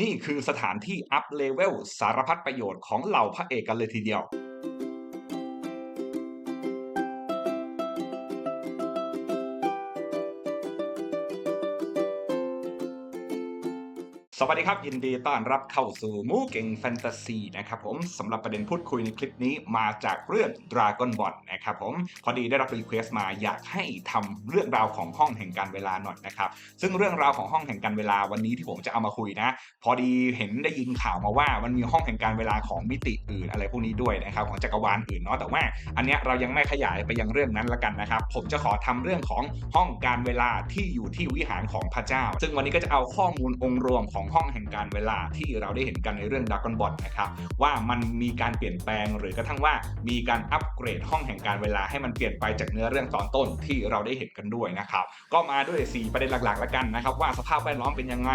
นี่คือสถานที่อัพเลเวลสารพัดประโยชน์ของเหล่าพระเอกกันเลยทีเดียว สวัสดีครับ ยินดีต้อนรับเข้าสู่มูเก่งแฟนตาซีนะครับผมสำหรับประเด็นพูดคุยในคลิปนี้มาจากเรื่อง Dragon Ball นะครับผมพอดีได้รับรีเควสต์มาอยากให้ทำเรื่องราวของห้องแห่งการเวลาหน่อยนะครับซึ่งเรื่องราวของห้องแห่งการเวลาวันนี้ที่ผมจะเอามาคุยนะ พอดีเห็นได้ยินข่าวมาว่ามันมีห้องแห่งการเวลาของมิติอื่นอะไรพวกนี้ด้วยนะครับของจักรวาลอื่นเนาะแต่ว่า อันเนี้ยเรายังไม่ขยายไปยังเรื่องนั้นละกันนะครับผมจะขอทำเรื่องของห้องการเวลาที่อยู่ที่วิหารของพระเจ้า ซึ่งวันนี้ก็จะเอาข้อมูลองค์รวมของห้องแห่งการเวลาที่เราได้เห็นกันในเรื่องดักกอนบอลนะครับว่ามันมีการเปลี่ยนแปลงหรือกระทั่งว่ามีการอัปเกรดห้องแห่งการเวลาให้มันเปลี่ยนไปจากเนื้อเรื่องตอนต้นที่เราได้เห็นกันด้วยนะครับก็มาด้วย 4 ประเด็นหลักๆและกันนะครับว่าสภาพแวดล้อมเป็นยังไง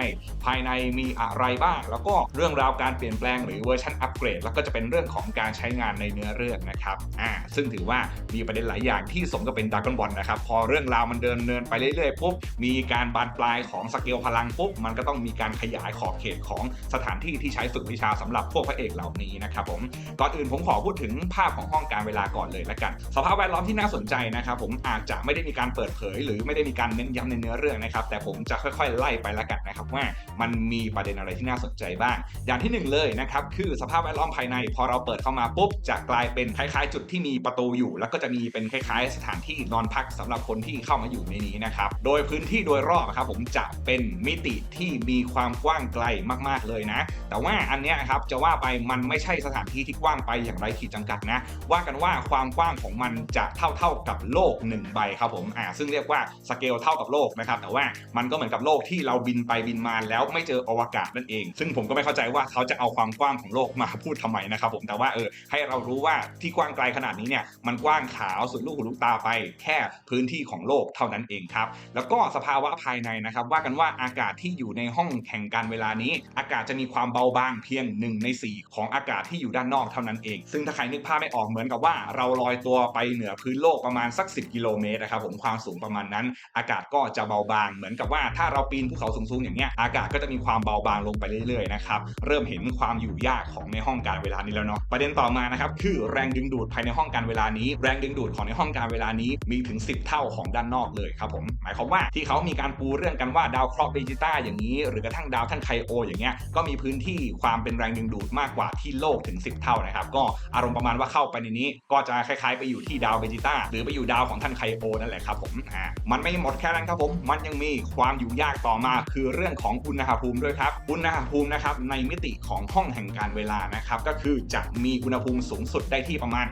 ภายในมีอะไรบ้าง แล้วก็เรื่องราวการเปลี่ยนแปลงหรือเวอร์ชันอัปเกรดแล้วก็จะเป็นเรื่องของการใช้งานในเนื้อเรื่องนะครับอ่าซึ่งถือว่ามีประเด็นหลายอย่างที่สมกับเป็นดากอนบอลนะครับพอเรื่องราวมันเดินเนินไปเรื่อยๆปุ๊บมีการบานปลายของสเกลพลังปุ๊บมันก็ต้องมีการขยายขอบเขตของสถานที่ที่ใช้ฝึกวิชาสำหรับพวกพระเอกเหล่านี้นะครับผมก่อนอื่นผมขอพูดถึงภาพของห้องการเวลาก่อนเลยละกัน สภาพแวดล้อมที่น่าสนใจนะครับผมอาจจะไม่ได้มีการเปิดเผย หรือไม่ได้มีการเน้นย้ำในเนื้อเรื่องนะครับแต่ผมจะค่อยๆ ไล่ไปละกันนะครับว่ามันมีประเด็นอะไรที่น่าสนใจบ้าง อย่างที่หนึ่งเลยนะครับคือสภาพแวดล้อมภายใน พอเราเปิดเข้ามาปุ๊บจะกลายเป็นคล้ายๆ จุดที่มีประตูอยู่ แล้วก็จะมีเป็นคล้าย ๆ สถานที่นอนพักสำหรับคนที่เข้ามาอยู่ในนี้นะครับโดยพื้นที่โดยรอบครับผมจะเป็นมิติที่มีความกว้างไกลมาก ๆเลยนะ แต่ว่าอันเนี้ยครับจะว่าไปมันไม่ใช่สถานที่ที่กว้างไปอย่างไรขีดจำกัดนะ ว่ากันว่าความกว้างของมันจะเท่าเท่าๆกับโลก1ใบครับผมอ่าซึ่งเรียกว่าสเกลเท่ากับโลกนะครับแต่ว่ามันก็เหมือนกับโลกที่เราบินไปบินมาแล้วไม่เจออวกาศนั่นเอง ซึ่งผมก็ไม่เข้าใจว่าเขาจะเอาความกว้างของโลกมาพูดทำไมนะครับผมแต่ว่าเออให้เรารู้ว่าที่กว้างไกลขนาดนี้เนี่ยมันกว้างขาวสุดลูกหูลูกตาไป แค่พื้นที่ของโลกเท่านั้นเองครับแล้วก็สภาวะภายในนะครับว่ากันว่าอากาศที่อยู่ในห้องแข่งการเวลานี้ อากาศจะมีความเบาบางเพียง 1 ใน 4 ของอากาศที่อยู่ด้านนอกเท่านั้นเอง ซึ่งถ้าใครนึกภาพไม่ออกเหมือนกับว่า เราลอยตัวไปเหนือพื้นโลกประมาณสัก 10 กิโลเมตรนะครับผมความสูงประมาณนั้น อากาศก็จะเบาบางเหมือนกับว่าถ้าเราปีนภูเขาสูงๆอย่างเงี้ยอากาศก็จะมีความเบาบางลงไปเรื่อยๆนะครับเริ่มเห็นความอยู่ยากของในห้องการเวลานี้แล้วเนาะประเด็นต่อมานะครับคือแรงดึงดูดภายในห้องการเวลานี้ แรงดึงดูดของในห้องการเวลานี้มีถึง 10 เท่าของด้านนอกเลยครับผมหมายความว่าที่เขามีการปูเรื่องกันว่าดาวเคราะห์เบจิต้าอย่างนี้ หรือกระทั่งดาวท่านไคโอ อย่างเงี้ยก็มีพื้นที่ความเป็นแรงดึงดูดมากกว่าที่โลกถึง 10 เท่านะครับก็อารมณ์ประมาณว่าเข้าไปในนี้ก็จะคล้ายๆ ไปอยู่ที่ดาวเบจิต้าหรือไปอยู่ดาวของท่านไคโอนั่นแหละครับผมอ่ามันไม่หมดแค่นั้นครับผมมันยังมีความอยู่ยากต่อมาคือเรื่องของอุณหภูมิด้วยครับอุณหภูมินะครับในมิติของห้องแห่งการเวลานะครับก็คือจะมีอุณหภูมิสูงสุดได้ที่ประมาณ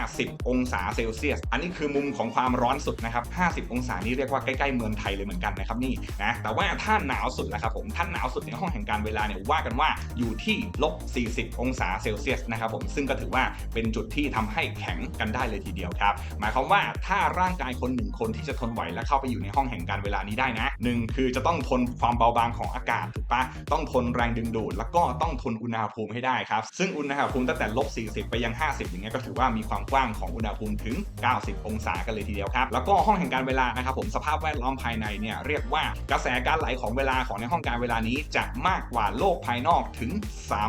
50 องศาเซลเซียส อันนี้คือมุมของความร้อนสุดนะครับ 50 องศานี่เรียกว่าใกล้ๆเมืองไทยเลยเหมือนกันนะครับนี่นะแต่ว่าถ้าหนาวสุดล้วครับผมถ้าหนาวสุดในห้องแห่งการเวลาเนี่ยว่ากันว่าอยู่ที่ลบ 40 องศาเซลเซียสนะครับผมซึ่งก็ถือว่าเป็นจุดที่ทำให้แข็งกันได้เลยทีเดียวครับหมายความว่าถ้าร่างกายคนหนึ่งคนที่จะทนไหวและเข้าไปอยู่ในห้องแห่งการเวลานี้ได้นะหนึ่งคือจะต้องทนความเบาบางของอากาศถูกปะต้องทนแรงดึงดูด แล้วก็ต้องทนอุณหภูมิให้ได้ครับซึ่งอุณหภูมิตั้งแต่ลบ 40 ไปยัง 50 อย่างเงี้ยก็ถือว่ามีความกว้างของอุณหภูมิถึง 90 องศากันเลยทีเดียวครับแล้วก็ห้องแห่งการเวลานะครับผมสภาพแวดล้อมภายในเนี่ยเรียกว่ากระแสการไหลของเวลาของในห้องการเวลานี้จะมากกว่าโลกภายนอกถึง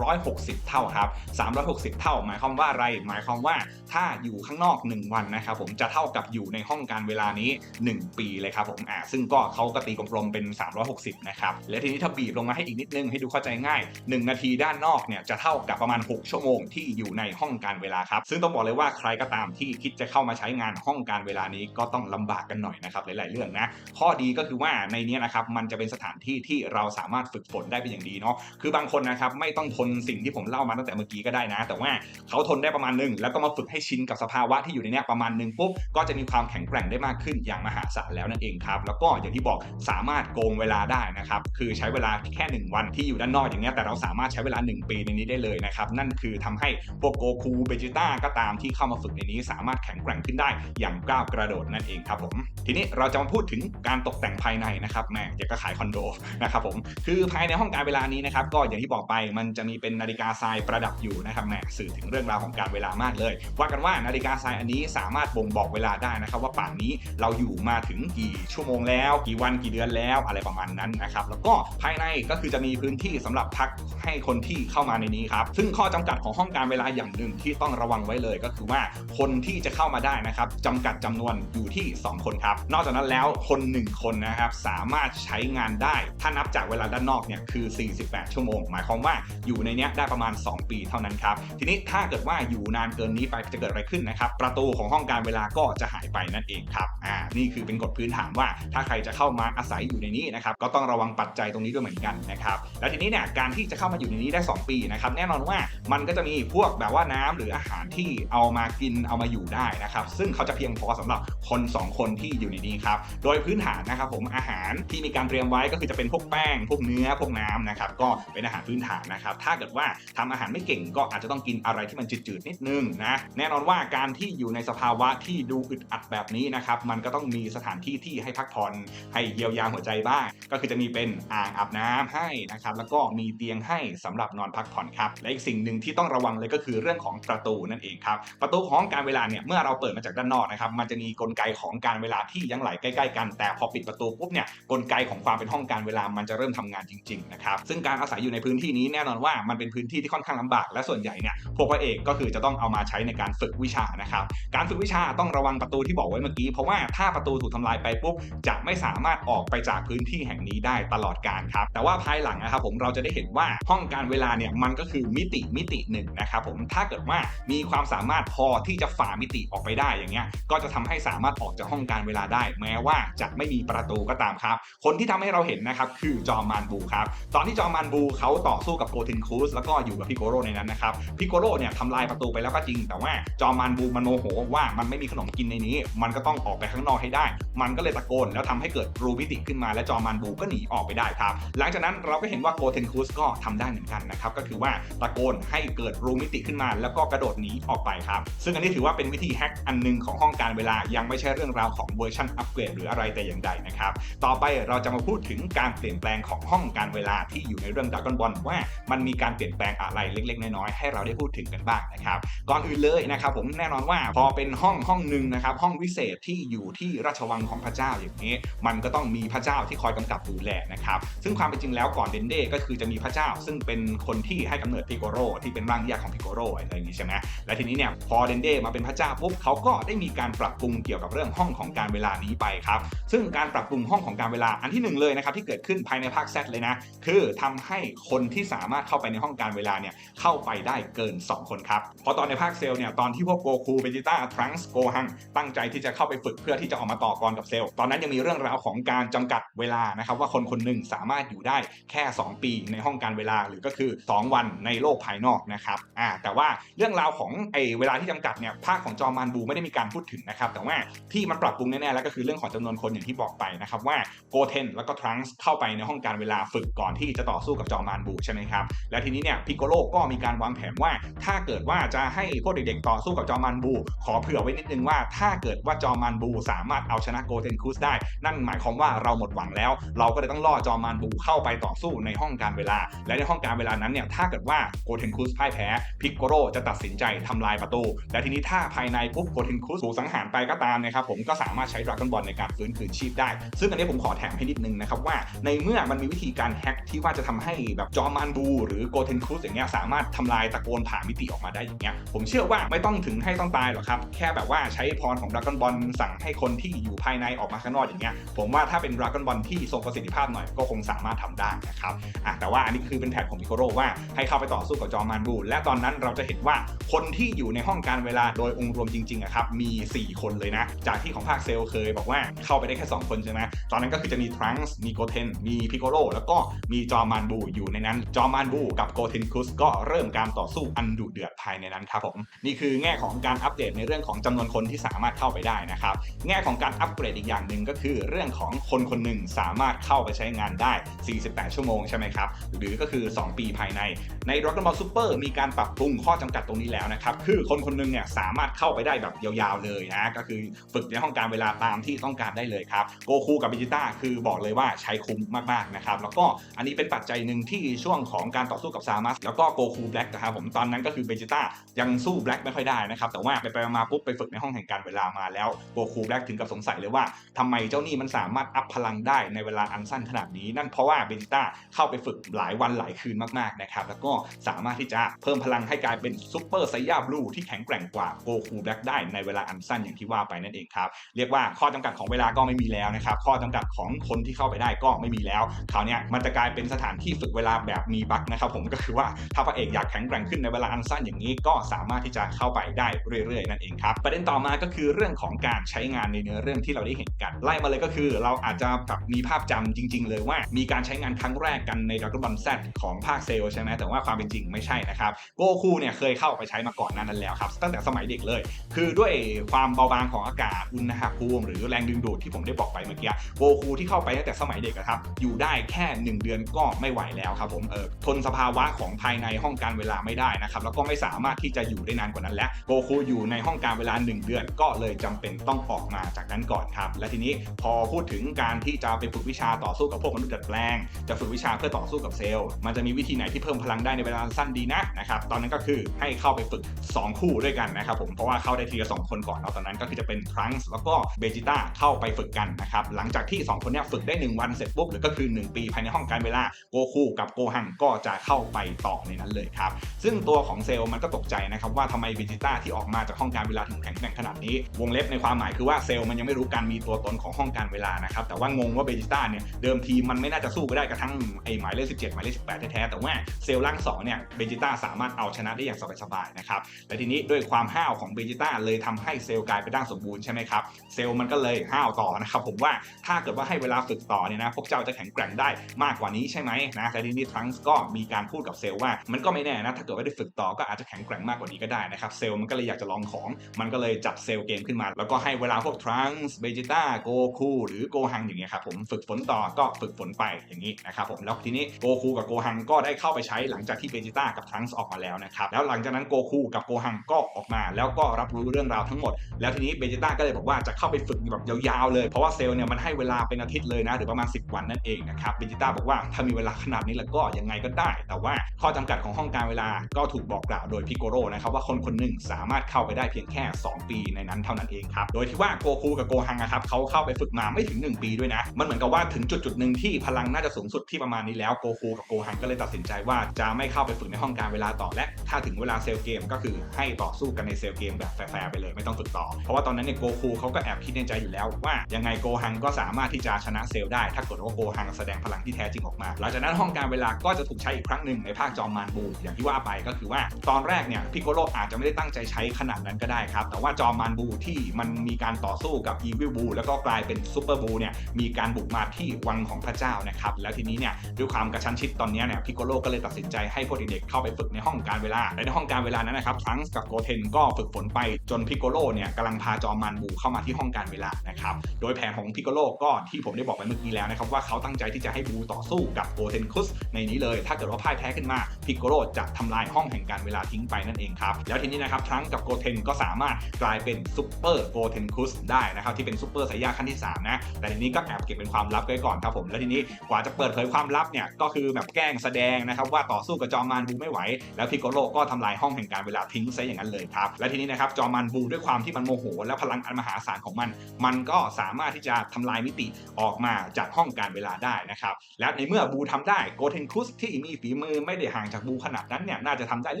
360 เท่าครับ 360 เท่า หมายความว่าอะไร หมายความว่าถ้าอยู่ข้างนอก 1 วันนะครับผมจะเท่ากับอยู่ในห้องการเวลานี้ 1 ปีเลยครับผมอ่าซึ่งก็เขาก็ตีกลมๆเป็น 360 นะครับ และทีนี้ถ้าบีบลงมาให้อีกนิดนึงให้ดูเข้าใจง่าย 1 นาทีด้านนอกเนี่ยจะเท่ากับประมาณ 6 ชั่วโมงที่อยู่ในห้องการเวลาครับ ซึ่งต้องบอกเลยว่าใครก็ตามที่คิดจะเข้ามาใช้งานห้องการเวลานี้ก็ต้องลำบากกันหน่อยนะครับหลาย ๆ เรื่องนะ ข้อดีก็คือว่าในนี้นะครับมันจะเป็นสถานที่ที่เราสามารถฝึกฝนได้เป็นอย่างดีเนาะคือบางคนนะครับไม่ต้องทนสิ่งที่ผมเล่ามาตั้งแต่เมื่อกี้ก็ได้นะ แต่ว่าเขาทนได้ประมาณนึงแล้วก็มาฝึกให้ชินกับสภาวะที่อยู่ในเนี้ยประมาณนึงปุ๊บก็จะมีความแข็งแกร่งได้มากขึ้นอย่างมหาศาลแล้วนั่นเองครับแล้วก็อย่างที่บอกสามารถโกงเวลาได้นะครับคือใช้เวลาแค่ 1 วันที่อยู่ด้านนอกอย่างเงี้ยแต่เราสามารถใช้เวลา 1 ปีในนี้ได้เลยนะครับนั่นคือทำให้พวกโกคูเบจิต้าก็ตามที่เข้ามาฝึกในนี้ สามารถแข็งแกร่งขึ้นได้อย่างก้าวกระโดดนั่นเองครับผมทีนี้เราจะมาพูดถึงการตกแต่งภายในนะครับแม่อยากจะขายคอนโดนะครับผมคือภายในห้องการเวลานี้นะครับก็อย่างที่บอกไปมันจะมีเป็นนาฬิกาทรายประดับอยู่นะครับแหมสื่อถึงเรื่องราวของการเวลามากเลย ว่ากันว่านาฬิกาทรายอันนี้สามารถบ่งบอกเวลาได้นะครับ ว่าป่านนี้เราอยู่มาถึงกี่ชั่วโมงแล้ว กี่วันกี่เดือนแล้วอะไรประมาณนั้นนะครับแล้วก็ภายในก็คือจะมีพื้นที่สำหรับพักให้คนที่เข้ามาในนี้ครับซึ่งข้อจำกัดของห้องการเวลาอย่างหนึ่งที่ต้องระวังไว้เลย ก็คือว่าคนที่จะเข้ามาได้นะครับจำกัดจำนวนอยู่ที่ 2 คนครับนอกจากนั้นแล้วคน 1 คนนะครับสามารถใช้งานได้ ถ้านับจากเวลาด้านนอกเนี่ยคือ 48 ชั่วโมง หมายความว่าอยู่ในเนี้ยได้ประมาณ 2 ปีเท่านั้นครับ ทีนี้ถ้าเกิดว่าอยู่นานเกินนี้ไปจะเกิดอะไรขึ้นนะครับ ประตูของห้องการเวลาก็จะหายไปนั่นเองครับ อ่า นี่คือเป็นกฎพื้นฐานว่า ถ้าใครจะเข้ามาอาศัยอยู่ในนี้นะครับ ก็ต้องระวังปัจจัยตรงนี้ด้วยเหมือนกันนะครับ แล้วทีนี้เนี่ย การที่จะเข้ามาอยู่ในนี้ได้ 2 ปีนะครับ แน่นอนว่ามันก็จะมีพวกแบบว่าน้ำหรืออาหารที่เอามากินเอามาอยู่ได้นะครับ ซึ่งเขาจะเพียงพอสำหรับคน 2 คนที่อยู่ในนี้ครับ โดยพื้นฐานนะครับผมอาหารที่มีการเตรียมไว้ก็คือจะเป็นพวกแป้ง พวกเนื้อพวกน้ำนะครับก็เป็นอาหารพื้นฐานนะครับถ้าเกิดว่าทำอาหารไม่เก่งก็อาจจะต้องกินอะไรที่มันจืดๆนิดนึงนะแน่นอนว่าการที่อยู่ในสภาวะที่ดูอึดอัดแบบนี้นะครับมันก็ต้องมีสถานที่ที่ให้พักผ่อนให้เยียวยาหัวใจบ้าง ก็คือจะมีเป็นอ่างอาบน้ำให้นะครับแล้วก็มีเตียงให้สำหรับนอนพักผ่อนครับและอีกสิ่งหนึ่งที่ต้องระวังเลยก็คือเรื่องของประตูนั่นเองครับประตูของการเวลาเนี่ยเมื่อเราเปิดมาจากด้านนอกนะครับมันจะมีกลไกของการเวลาที่ยังไหลใกล้ ๆ กัน แต่พอปิดประตูปุ๊บเนี่ยกลไกของความเป็นห้องการเวลามันจะเริ่มทำงานจริงๆนะครับซึ่งการอาศัยอยู่ในพื้นที่นี้แน่นอนว่ามันเป็นพื้นที่ที่ค่อนข้างลำบากและส่วนใหญ่เนี่ยพวกพระเอกก็คือจะต้องเอามาใช้ในการฝึกวิชานะครับการฝึกวิชาต้องระวังประตูที่บอกไว้เมื่อกี้ เพราะว่าถ้าประตูถูกทำลายไปปุ๊บจะไม่สามารถออกไปจากพื้นที่แห่งนี้ได้ตลอดการครับแต่ว่าภายหลังนะครับผมเราจะได้เห็นว่าห้องการเวลาเนี่ยมันก็คือมิติมิติหนึ่งนะครับผมถ้าเกิดว่ามีความสามารถพอที่จะฝ่ามิติออกไปได้อย่างเงี้ยก็จะทำให้สามารถออกจากห้องการเวลาได้ แม้ว่าจะไม่มีประตูก็ตามครับ คนที่ทำให้เราเห็นนะครับคือจอมมานบูครับตอนที่จอมมานบูเขาต่อสู้กับโกเทนคูสแล้วก็อยู่กับพิโกโรในนั้นนะครับพิโกโรเนี่ยทำลายประตูไปแล้วก็จริง แต่ว่าจอมมานบูมันโมโหว่ามันไม่มีขนมกินในนี้ มันก็ต้องออกไปข้างนอกให้ได้ มันก็เลยตะโกนแล้วทำให้เกิดรูมิติขึ้นมาและจอมมานบูก็หนีออกไปได้ครับหลังจากนั้นเราก็เห็นว่าโกเทนคูสก็ทำได้เหมือนกันนะครับก็คือว่าตะโกนให้เกิดรูมิติขึ้นมา แล้วก็กระโดดหนีออกไปครับซึ่งอันนี้ถือว่าเป็นวิธีแฮ็กอันหนึงของห้องการเวลายังไม่ใช่เรื่องราวของเวอร์ชันอัปเกรดหรืออะไรแต่อย่างใดนะครับต่อไปเราจะมาพูดถึงการเปลี่ยนแปลงของห้องการเวลาที่อยู่ในเรื่องด r a ก o n บอลว่ามันมีการเปลี่ยนแปลงอะไรเล็ก ๆ น้อยๆให้เราได้พูดถึงกันบ้างนะครับก่อนอื่นเลยนะครับผมแน่นอนว่าพอเป็นห้องห้องหนึ่งนะครับห้องวิเศษที่อยู่ที่ราชวังของพระเจ้าอย่างนี้ มันก็ต้องมีพระเจ้าที่คอยกำกับดูแลนะครับซึ่งความเป็นจริงแล้วก่อนเดนเดก็คือจะมีพระเจ้า ซึ่งเป็นคนที่ให้กำเนิดพิโกโรที่เป็นร่างแยกของพิโกโรอะไรอย่างนี้ใช่ไหมและทีนี้เนี่ยพอเดนเดมาเป็นพระเจ้าปุ๊บเขาก็ได้มีการปรับปรุงเกี่ยวกับเรื่องห้องของการเวลานี้ไปครับซึ่งการปรับปรุงห้องของการเวลาอันที่หนึ่งเลยนะครับที่เกิดขึ้นภายในภาคแซเลยนะคือทำให้คนที่สามารถเข้าไปในห้องการเวลาเนี่ยเข้าไปได้เกิน 2 คนครับเพราะตอนในภาคเซลล์เนี่ยตอนที่พวกโกคูเบจิต้าทรังส์โกฮังตั้งใจที่จะเข้าไปฝึกเพื่อที่จะออกมาต่อกรกับเซลล์ตอนนั้นยังมีเรื่องราวของการจำกัดเวลานะครับว่าคนคนหนึ่งสามารถอยู่ได้แค่ 2 ปีในห้องการเวลาหรือก็คือ 2 วันในโลกภายนอกนะครับอ่าแต่ว่าเรื่องราวของไอเวลาที่จำกัดเนี่ยภาคของจอมานบูไม่ได้มีการพูดถึงนะครับแต่ว่าที่มันปรับปรุงแน่ๆแล้วก็คือเรื่องของจำนวนคนอย่างที่บอกไปนะครับว่าโกเทนแล้วก็ทรังส์เข้าไปในห้องการเวลาฝึกก่อนที่จะต่อสู้กับจอมานบูใช่ไหมครับ และทีนี้เนี่ยพิโกโลก็มีการวางแผนว่า ถ้าเกิดว่าจะให้พวกเด็กๆต่อสู้กับจอมานบู ขอเผื่อไว้นิดนึงว่า ถ้าเกิดว่าจอมานบูสามารถเอาชนะโกเทนคุสได้ นั่นหมายความว่าเราหมดหวังแล้ว เราก็เลยต้องล่อจอมานบูเข้าไปต่อสู้ในห้องการเวลา และในห้องการเวลานั้นเนี่ยถ้าเกิดว่าโกเทนคุสพ่ายแพ้พิโกโลจะตัดสินใจทำลายประตู และทีนี้ถ้าภายในปุ๊บโกเทนคุสถูกสังหารไปก็ตามนะครับผมก็สามารถใช้ดราก้อนบอลในการฟื้นคืนชีพได้ ซึ่งอันนี้ผมขอแถมให้นิดนึงนะครับว่าในเมื่อมันมีวิธีการแฮ็กที่ว่าจะทำให้แบบจอมานบู หรือโกเทนคุสอย่างเงี้ยสามารถทำลายตะโกนผ่ามิติออกมาได้อย่างเงี้ยผมเชื่อว่าไม่ต้องถึงให้ต้องตายหรอกครับ แค่แบบว่าใช้พรของดราก้อนบอลสั่งให้คนที่อยู่ภายในออกมาข้างนอกอย่างเงี้ยผมว่าถ้าเป็นดราก้อนบอลที่ทรงประสิทธิภาพหน่อยก็คงสามารถทำได้นะครับอะแต่ว่าอันนี้คือเป็นแผนของพิโกโรว่าให้เข้าไปต่อสู้กับจอมานบู และตอนนั้นเราจะเห็นว่าคนที่อยู่ในห้องการเวลาโดยองค์รวมจริงๆอะครับมี 4 คนเลยนะ จากที่ของภาคเซลเคยบอกว่าเข้าไปได้แค่ 2 คนใช่ไหมตอนนั้นก็คือจะมีทรังส์มีโกเทนมีพิโกโรแล้วก็มีจอมานบูอยู่ในนั้น จอมานบูกับโกเทนคุสก็เริ่มการต่อสู้อันดุเดือดภายในนั้นครับผมนี่คือแง่ของการอัปเดตในเรื่องของจำนวนคนที่สามารถเข้าไปได้นะครับแง่ของการอัปเกรดอีกอย่างหนึ่งก็คือเรื่องของคนคนหนึ่งสามารถเข้าไปใช้งานได้ 48 ชั่วโมงใช่ไหมครับหรือก็คือ 2 ปีภายในใน Dragon Ball Super มีการปรับปรุงข้อจำกัดตรงนี้แล้วนะครับคือคนคนหนึงเนี่ยสามารถเข้าไปได้แบบยาวๆเลยนะก็คือฝึกในห้องการเวลาตามที่ต้องการได้เลยครับโกคูกับบิจิต้าคือบอกเลยว่าใช้คุ้มมากๆนะครับแล้วก็อันนี้เป็นปัจจัยหนึ่งที่ช่วงของการต่อสู้กับซามัสแล้วก็โกคูแบล็กนะครับผมตอนนั้นก็คือเบจิต้ายังสู้แบล็กไม่ค่อยได้นะครับแต่ว่าไปไปมาปุ๊บไปฝึกในห้องแห่งการเวลามาแล้วโกคูแบล็กถึงกับสงสัยเลยว่าทำไมเจ้านี่มันสามารถอัพพลังได้ในเวลาอันสั้นขนาดนี้ นั่นเพราะว่าเบจิต้าเข้าไปฝึกหลายวันหลายคืนมากๆนะครับแล้วก็สามารถที่จะเพิ่มพลังให้กลายเป็นซูเปอร์ไซยาบลูที่แข็งแกร่งกว่าโกคูแบล็กได้ในเวลาอันสั้นอย่างที่ว่าไปนั่นเองครับเรียกว่าข้อจำกัดของเวลาก็ไม่มีแล้วนะครับข้อจำกัดของคนที่เข้าไปได้ก็ไม่มีแล้วคราวนี้ยมันจะกลายเป็นสถานที่ฝึกเวลาแบบมีบั๊กนะครับผมก็คือว่าถ้าพระเอกอยากแข็งแกร่งขึ้นในเวลาอันสั้นอย่างนี้ก็สามารถที่จะเข้าไปได้เรื่อยๆ นั่นเองครับประเด็นต่อมาก็คือเรื่องของการใช้งานในเนื้อเรื่องที่เราได้เห็นกัน ไล่มาเลยก็คือเราอาจจะแบบมีภาพจำจริง ๆ เลยว่า มีการใช้งานครั้งแรกกันใน Dragon Ball Z ของภาคเซลใช่ไหมแต่ว่าความเป็นจริงไม่ใช่นะครับโกคูเนี่ยเคยเข้าไปใช้มาก่อนนานั้นแล้วครับตั้งแต่สมัยเด็กเลย คือด้วยความเบาบางของอากาศอุณหภูมิหรือแรงดึงดูดที่ผมได้บอกไปเมื่อกี้โกคูที่เข้าไปตั้งแต่สมัยเด็กครับอยู่ได้แค่1 เดือนก็ไม่ไหวแล้วครับผมเออทนสภาวะของภายในห้องการเวลาไม่ได้นะครับแล้วก็ไม่สามารถที่จะอยู่ได้นานกว่านั้นแล้วโกคูอยู่ในห้องการเวลา 1 เดือน ก็เลยจำเป็นต้องออกมาจากนั้นก่อนครับ และทีนี้พอพูดถึงการที่จะไปฝึกวิชาต่อสู้กับพวกมนุษย์ดัดแปลง จะฝึกวิชาเพื่อต่อสู้กับเซลล์ มันจะมีวิธีไหนที่เพิ่มพลังได้ในเวลาสั้นดีนะนะครับตอนนั้นก็คือให้เข้าไปฝึก 2 คู่ด้วยกันนะครับผมเพราะว่าเข้าได้ทีละสองคนก่อนแล้วตอนนั้นก็คือจะเป็นทรังส์แล้วก็เบจิต้าเข้าไปฝึกกันนะครับหลังจากที่ 2 คนเนี้ยฝึกได้ 1 วันเสร็จปุ๊บหรือก็คือ 1 ปีภายในห้องการเวลาโกคูกับโกฮังก็จะเข้าไปต่อในนั้นเลยครับ ซึ่งตัวของเซลล์มันก็ตกใจนะครับว่าทำไมเบจิต้าที่ออกมาจากห้องการเวลาถึงแข็งแกร่งขนาดนี้ วงเล็บในความหมายคือว่าเซลล์มันยังไม่รู้การมีตัวตนของห้องการเวลานะครับแต่ว่างงว่าเบจิต้าเนี่ยเดิมทีมันไม่น่าจะสู้ก็ได้กระทั่งไอ้หมายเลข17หมายเลข18แท้ๆแต่ว่าเซลล์ร่าง2เนี่ยเบจิต้าสามารถเอาชนะได้อย่างสบายๆนะครับและทีนี้ด้วยความห้าวของเบจิต้าเลยทำให้เซลล์กลายเป็นร่างสมบูรณ์ใช่ไหมครับเซลล์มันก็เลยห้าวต่อนะครับผมว่าถ้าเกิดว่าให้เวลาฝึกต่อเนี่ยนะพวกเจ้าจะแข็งแกร่งได้มากกว่านี้ใช่ไหมนะแต่ทีนี้ทรังส์ก็มีการพูดกับเซลล์ว่า มันก็ไม่แน่นะ ถ้าเกิดว่าได้ฝึกต่อก็อาจจะแข็งแกร่งมากกว่านี้ก็ได้นะครับ เซลล์มันก็เลยอยากจะลองของ มันก็เลยจัดเซลล์เกมขึ้นมา แล้วก็ให้เวลาพวกทรังส์เบจิต้าโกคูหรือโกฮังอย่างเงี้ยครับผมฝึกฝนต่อก็ฝึกฝนไปอย่างนี้นะครับผมแล้วทีนี้โกคูกับโกฮังก็ได้เข้าไปใช้หลังจากที่เบจิต้ากับทรังส์ออกมาแล้วนะครับแล้วหลังจากนั้นโกคูกับโกฮังก็ออกมา แล้วก็รับรู้เรื่องราวทั้งหมด แล้วทีนี้เบจิต้าก็เลยบอกว่าจะเข้าไปฝึกแบบยาวๆเลยเพราะว่าเซลล์เนี่ยมันให้เวลาเป็นอาทิตย์เลยนะหรือประมาณ 10 วันนั่นเองนะครับเบจิต้าบอกว่าถ้ามีเวลาขนาดนี้แล้วก็ยังไงก็ได้ แต่ว่าข้อจำกัดของห้องการเวลาก็ถูกบอกกล่าวโดยพิโกโรนะครับว่าคนคนหนึ่งสามารถเข้าไปได้เพียงแค่ 2 ปีในนั้นเท่านั้นเองครับ โดยที่ว่าโกคูกับโกฮังนะครับเขาเข้าไปฝึกมาไม่ถึง 1 ปีด้วยนะ มันเหมือนกับว่าถึงจุดจุดหนึ่งที่พลังน่าจะสูงสุดที่ประมาณนี้แล้วโกคูกับโกฮังก็เลยตัดสินใจว่าจะไม่เข้าไปฝึกในห้องการเวลาต่อและ ถ้าถึงเวลาเซลเกมก็คือให้ต่อสู้กันในเซลเกมแบบแฟร์ไปเลยไม่ต้องฝึกต่อ เพราะว่าตอนนั้นเนี่ยโกคูเขาก็แอบคิดในใจอยู่แล้วว่ายังไงโกฮังก็สามารถที่จะชนะเซลได้ ถ้าเกิดว่าโกฮังแสดงพลังที่แท้จริงออกมาหลังจากนั้นห้องการเวลาก็จะถูกใช้อีกครั้งหนึ่งในภาคจอมมารบูอย่างที่ว่าไปก็คือว่าตอนแรกเนี่ยพิโกโลอาจจะไม่ได้ตั้งใจใช้ขนาดนั้นก็ได้ครับ แต่ว่าจอมมารบูที่มันมีการต่อสู้กับอีวิลบูแล้วก็กลายเป็นซูเปอร์บูเนี่ยมีการบุกมาที่วังของพระเจ้านะครับแล้วทีนี้เนี่ยด้วยความกระชั้นชิดตอนนี้เนี่ยพิโกโลก็เลยตัดสินใจให้พวกเด็กๆเข้าไปฝึกในห้องการเวลาและในห้องการเวลานั้นนะครับทรังกับโกเทนก็ฝึกฝนไปจนพิโกโลเนี่ยกำลังพาจอมมารบูเข้ามาที่ห้องการเวลานะครับโดยแผนของพิโกโลก็ที่ผมได้บอกไปเมื่อกี้แล้วนะครับว่าเขาตั้งใจที่จะให้บูต่อสู้กับโกเทนคุสในนี้เลย ถ้าเกิดว่าพ่ายแพ้ขึ้นมาพิโกโลจะทำลายห้องแห่งการเวลาทิ้งไปนั่นเองครับ แล้วทีนี้นะครับทรังกับโกเทนก็สามารถกลายเป็นซูเปอร์โกเทนคุสได้นะครับที่เป็นซูเปอร์สายยาขั้นที่สามนะแต่ทีนี้ก็แอบเก็บเป็นความลับไว้ก่อนครับผมแล้วทีนี้กว่าจะเปิดเผยความลับเนี่ยก็คือแบบแกล้งแสดงนะครับว่าต่อสู้กับจอมารบูไม่ไหว แล้วพิโกโลก็ทำลายห้องแห่งการเวลาทิ้งซะอย่างนั้นเลยครับและทีนี้นะครับจอมารบูด้วยความที่มันโมโห และพลังอันมหาศาลของมัน มันก็สามารถที่จะทำลายมิติออกมาจากห้องการเวลาได้นะครับและในเมื่อบูทำได้โกเทนคุสที่มีฝีมือไม่ได้ห่างจากบูขนาดนั้นเนี่ยน่าจะทำได้ห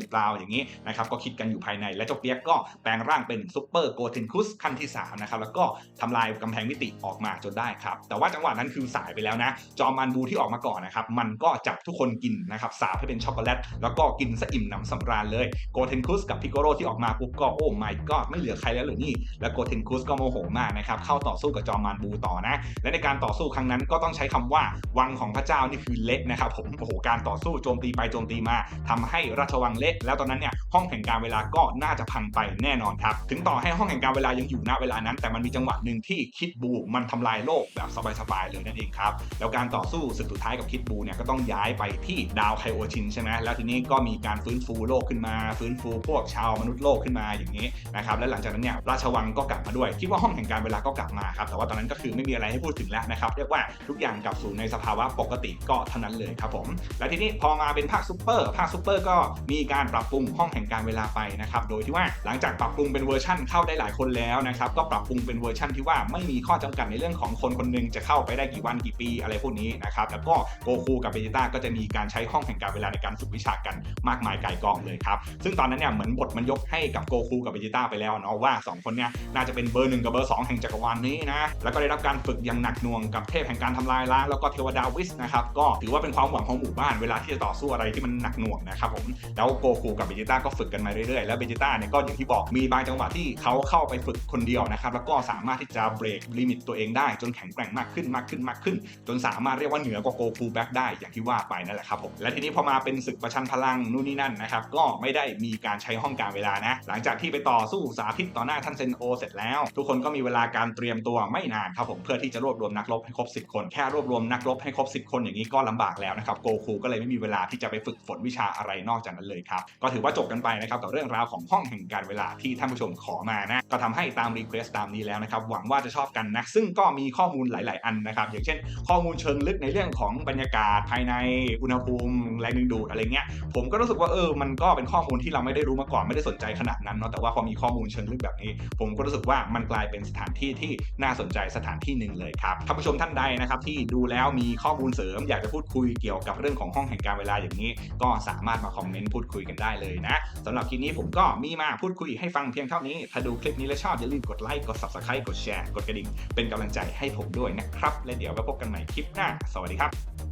รือเปล่าอย่างนี้นะครับก็คิดกันอยู่ภายในและเจ้าเปียกก็แปลงร่างเป็นซูเปอร์โกเทนคุสขั้นที่3นะครับแล้วก็ทำลายกำแพงมิติออกมาจนได้ครับแต่ว่าจังหวะนั้นคือสายไปแล้วนะ จอมันบูที่ออกมาก่อนนะครับมันก็จับทุกคนกินนะครับสาบให้เป็นช็อกโกแลตแล้วก็กินซะอิ่มหนำสำราญเลยโกเทนคุสกับพิโกโรที่ออกมาปุ๊บก็โอ้ my god ไม่เหลือใครแล้วเหรือนี่ แล้วโกเทนคุสก็โมโหมากนะครับเข้าต่อสู้กับจอมมานบูต่อนะ และในการต่อสู้ครั้งนั้นก็ต้องใช้คำว่าวังของพระเจ้านี่คือเละนะครับผมโอ้โหการต่อสู้โจมตีไปโจมตีมาทำให้ราชวังเละแล้วตอนนั้นเนี่ยห้องแห่งการเวลาก็น่าจะพังไปแน่นอนครับถึงต่อให้ห้องแห่งการเวลายังอยู่ณเวลานั้น แต่มันมีจังหวะหนึ่งที่คิดบูมันทำลายโลกแบบสบายๆเลยนั่นเองครับแล้วการต่อสู้สุดท้ายกับคิดบูเนี่ยก็ต้องย้ายไปที่ดาวไคโอชินใช่ไหมแล้วทีนี้ก็มีการฟื้นฟูโลกขึ้นมา ฟื้นฟูพวกชาวมนุษย์โลกขึ้นมาอย่างนี้นะครับและหลังจากนั้นเนี่ยราชวังก็กลับมาด้วย คิดว่าห้องแห่งการเวลาก็กลับมาครับแต่ว่าตอนนั้นก็คือไม่มีอะไรให้พูดถึงแล้วนะครับเรียกว่าทุกอย่างกลับสู่ในสภาวะปกติก็เท่านั้นเลยครับผมและทีนี้พอมาเป็นภาคซูเปอร์ภาคซูเปอร์ก็มีการปรับปรุงห้องแห่งการเวลาไปนะครับโดยที่ว่าหลังจากปรับปรุงเป็นเวอร์ชั่นเข้าได้หลายคนแล้วนะครับก็ปรับปรุงเป็นเวอร์ชั่นที่ว่าไม่มีข้อจำกัดในเรื่องของคนคนหนึงจะเข้าไปได้กี่วันกี่ปีอะไรพวกนี้นะครับแล้วก็โกคูกับเบจิต้าก็จะมีการใช้ห้องแห่งการเวลาในการฝึกวิชากันมากมายไกลกองเลยครับซึ่งตอนนั้นเนี่ยเหมือนบทมันยกให้กับโกคูกับเบจิต้าไปแล้วเนาะว่าสองคนเนี่ยน่าจะเป็นเบอร์หนึ่งกับเบอร์สองแห่งจักรวาลนี้นะแล้วก็ได้รับการฝึกอย่างหนักหน่วงกับเทพแห่งการทำลายล้างแล้วก็เทวดาวิสนะครับก็ถือว่าเป็นความหวังของหมู่บ้านเวลาที่จะต่อสู้อะไรที่มันหนักหน่วงนะครับผมแล้วโกคูกับเบจิต้าก็ฝึกกันมาเรื่อยๆแล้วเบจิต้าเนี่ยก็อย่างที่บอกมีบางจังหวะที่เขาเข้าไปฝึกคนเดียวนะครับแล้วก็สามารถที่จะเบรกลิมิตตัวเองได้ จนแข็งแกร่งมากขึ้นมากขึ้นมากขึ้น จนสามารถเรียกว่าเหนือกว่าโกคูแบ็กได้อย่างที่ว่าไปนั่นแหละครับผมและทีนี้พอมาเป็นศึกประชันพลังนู่นนี่นั่นนะครับก็ไม่ได้มีการใช้ห้องการเวลานะ หลังจากที่ไปต่อสู้สาธิตต่อหน้าท่านเซนโอเสร็จแล้ว ทุกคนก็มีเวลาการเตรียมตัวไม่นานครับผมเพื่อที่จะรวบรวมนักรบให้ครบ 10 คนแค่รวบรวมนักรบให้ครบ10คนอย่างนี้ก็ลำบากแล้วนะครับโกคูก็เลยไม่มีเวลาที่จะไปฝึกฝนวิชาอะไรนอกจากนั้นเลยครับก็ถือว่าจบกันไปนะครับกับเรื่องราวของห้องแห่งการเวลาที่ท่านผู้ชมขอมานะก็ทำให้ตามรีเควสตามนี้แล้วนะครับหวังว่าจะชอบกันนะซึ่งก็มีข้อมูลหลาย ๆ อันนะครับอย่างเช่น ข้อมูลเชิงลึกในเรื่องของบรรยากาศภายในอุณหภูมิแรงดึงดูดอะไรเงี้ยผมก็รู้สึกว่าเออมันก็เป็นข้อมูลที่เราไม่ได้รู้มาก่อนไม่ได้สนใจขนาดนั้นเนาะแต่ว่าพอมีข้อมูลเชิงลึกแบบนี้ ผมก็รู้สึกว่ามันกลายเป็นสถานที่ที่น่าสนใจสถานที่หนึ่งเลยครับท่านผู้ชมท่านใดนะครับที่ดูแล้วมีข้อมูลเสริม อยากจะพูดคุยเกี่ยวกับเรื่องของห้องแห่งการเวลาอย่างนี้ ก็สามารถมาคอมเมนต์พูดคุยกันได้เลยนะสำหรับคลิปนี้ผมก็มีมาพูดคุยให้ฟังเพียงเท่านี้ ถ้าดูคลิปนี้แล้วชอบอย่าลืมกดไลค์กด subscribe กดแชร์กดกระดิ่งเป็นกำลังใจให้ผมด้วยนะครับ และเดี๋ยวไปพบกันใหม่คลิปหน้า สวัสดีครับ